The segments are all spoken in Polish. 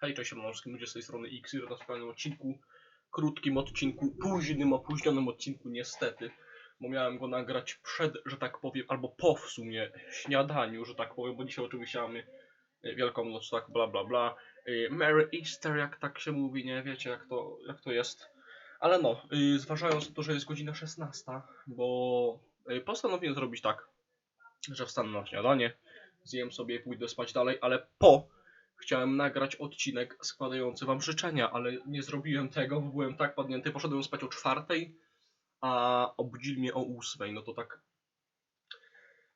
Hej, cześć, wszystkim ludzie z tej strony X na specjalnym odcinku, krótkim odcinku, późnym, opóźnionym odcinku niestety, bo miałem go nagrać przed, że tak powiem, albo po w sumie śniadaniu, że tak powiem, bo dzisiaj oczywiście mamy e, Wielkanoc, tak, bla bla bla, e, Merry Easter, jak tak się mówi, nie? Wiecie jak to, jak to jest, ale no, e, zważając na to, że jest godzina 16, bo postanowiłem zrobić tak, że wstanę na śniadanie, zjem sobie i pójdę spać dalej, ale po chciałem nagrać odcinek składający wam życzenia, ale nie zrobiłem tego, bo byłem tak padnięty. Poszedłem spać o czwartej, a obudzili mnie o ósmej. No to tak.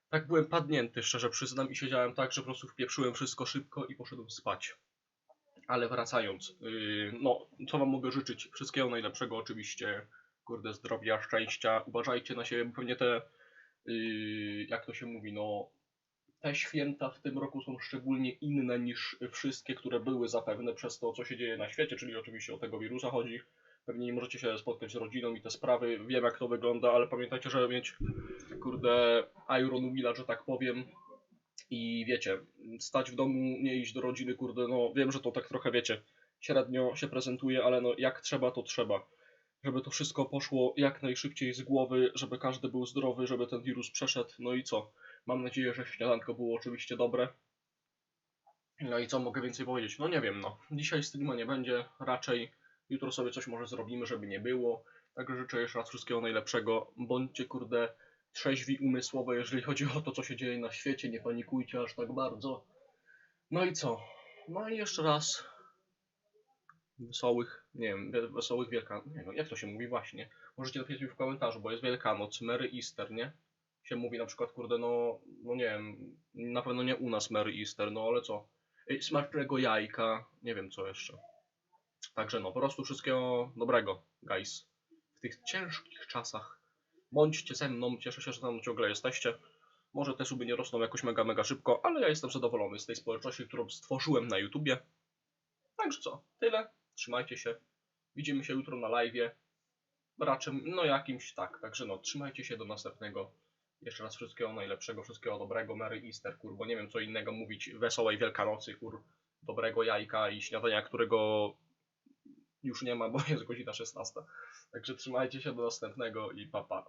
Tak byłem padnięty, szczerze przyznam, i siedziałem tak, że po prostu wpieprzyłem wszystko szybko i poszedłem spać. Ale wracając, yy, no, co wam mogę życzyć? Wszystkiego najlepszego, oczywiście. Kurde, zdrowia, szczęścia. Uważajcie na siebie, bo pewnie te, yy, jak to się mówi, no, te święta w tym roku są szczególnie inne niż wszystkie, które były zapewne przez to, co się dzieje na świecie, czyli oczywiście o tego wirusa chodzi. Pewnie nie możecie się spotkać z rodziną i te sprawy. Wiem, jak to wygląda, ale pamiętajcie, żeby mieć, kurde, Iron Willa, że tak powiem. I wiecie, stać w domu, nie iść do rodziny, kurde, no wiem, że to tak trochę, wiecie, średnio się prezentuje, ale no jak trzeba, to trzeba. Żeby to wszystko poszło jak najszybciej z głowy, żeby każdy był zdrowy, żeby ten wirus przeszedł, no i co? Mam nadzieję, że śniadanko było oczywiście dobre. No i co mogę więcej powiedzieć? No nie wiem, no. Dzisiaj streama nie będzie, raczej jutro sobie coś może zrobimy, żeby nie było. Także życzę jeszcze raz wszystkiego najlepszego. Bądźcie, kurde, trzeźwi umysłowo, jeżeli chodzi o to, co się dzieje na świecie. Nie panikujcie aż tak bardzo. No i co? No i jeszcze raz wesołych, nie wiem, we- wesołych wielka... Nie no, jak to się mówi właśnie? Możecie napisać mi w komentarzu, bo jest Wielkanoc, Merry Easter, nie? się mówi na przykład, kurde, no, no nie wiem, na pewno nie u nas Merry Easter, no ale co? Smacznego jajka, nie wiem co jeszcze. Także no, po prostu wszystkiego dobrego, guys. W tych ciężkich czasach. Bądźcie ze mną, cieszę się, że tam ciągle jesteście. Może te suby nie rosną jakoś mega, mega szybko, ale ja jestem zadowolony z tej społeczności, którą stworzyłem na YouTubie. Także co, tyle. Trzymajcie się. Widzimy się jutro na live'ie. Raczej, no jakimś tak. Także no, trzymajcie się do następnego. Jeszcze raz wszystkiego najlepszego, wszystkiego dobrego, Merry Easter, kur, bo nie wiem co innego mówić, wesołej Wielkanocy, kur, dobrego jajka i śniadania, którego już nie ma, bo jest godzina 16. Także trzymajcie się do następnego i pa pa.